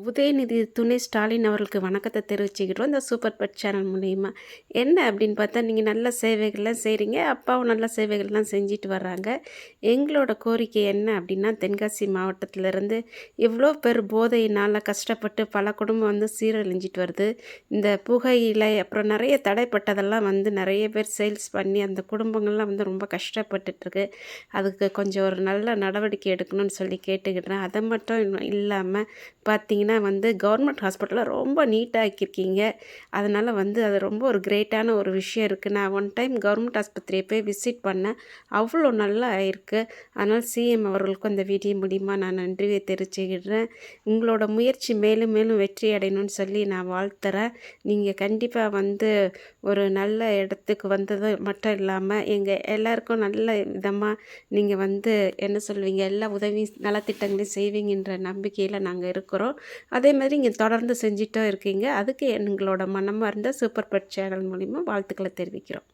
உதயநிதி துணை ஸ்டாலின் அவர்களுக்கு வணக்கத்தை தெரிவிச்சுக்கிட்டோம் இந்த சூப்பர் பட் சேனல் மூலிமா என்ன அப்படின்னு பார்த்தா நீங்கள் நல்ல சேவைகள்லாம் செய்கிறீங்க அப்பாவும் நல்ல சேவைகள்லாம் செஞ்சுட்டு வர்றாங்க. எங்களோட கோரிக்கை என்ன அப்படின்னா தென்காசி மாவட்டத்திலேருந்து இவ்வளோ பேர் போதையினால் கஷ்டப்பட்டு பல குடும்பம் வந்து சீரழிஞ்சிட்டு வருது. இந்த புகையிலை அப்புறம் நிறைய தடைப்பட்டதெல்லாம் வந்து நிறைய பேர் சேல்ஸ் பண்ணி அந்த குடும்பங்கள்லாம் வந்து ரொம்ப கஷ்டப்பட்டுட்ருக்கு. அதுக்கு கொஞ்சம் ஒரு நல்ல நடவடிக்கை எடுக்கணும்னு சொல்லி கேட்டுக்கிட்டேன். அதை மட்டும் இல்லாமல் பார்த்தீங்கன்னா வந்து கவர்மெண்ட் ஹாஸ்பிட்டலை ரொம்ப நீட்டாக ஆக்கியிருக்கீங்க. அதனால் வந்து அது ரொம்ப ஒரு கிரேட்டான ஒரு விஷயம் இருக்குது நான் ஒன் டைம் கவர்மெண்ட் ஆஸ்பத்திரியை போய் விசிட் பண்ணேன். அவ்வளோ நல்லா ஆயிருக்கு அதனால் சிஎம் அவர்களுக்கும் அந்த வீடியோ மூலிமா நான் நன்றியை தெரிவிச்சுக்கிடுறேன் உங்களோட முயற்சி மேலும் மேலும் வெற்றி அடையணும்னு சொல்லி நான் வாழ்த்துறேன். நீங்கள் கண்டிப்பாக வந்து ஒரு நல்ல இடத்துக்கு வந்தது மட்டும் இல்லாமல் எங்கள் எல்லாருக்கும் நல்ல விதமாக நீங்கள் வந்து என்ன சொல்வீங்க? எல்லா உதவி நலத்திட்டங்களையும் செய்வீங்கன்ற நம்பிக்கையில் நாங்கள் இருக்கிறோம். அதே மாதிரி இங்கே தொடர்ந்து செஞ்சிட்டும் இருக்கீங்க. அதுக்கு எங்களோட மனமார்ந்த சூப்பர் பெட் சேனல் மூலிமா வாழ்த்துக்களை தெரிவிக்கிறோம்.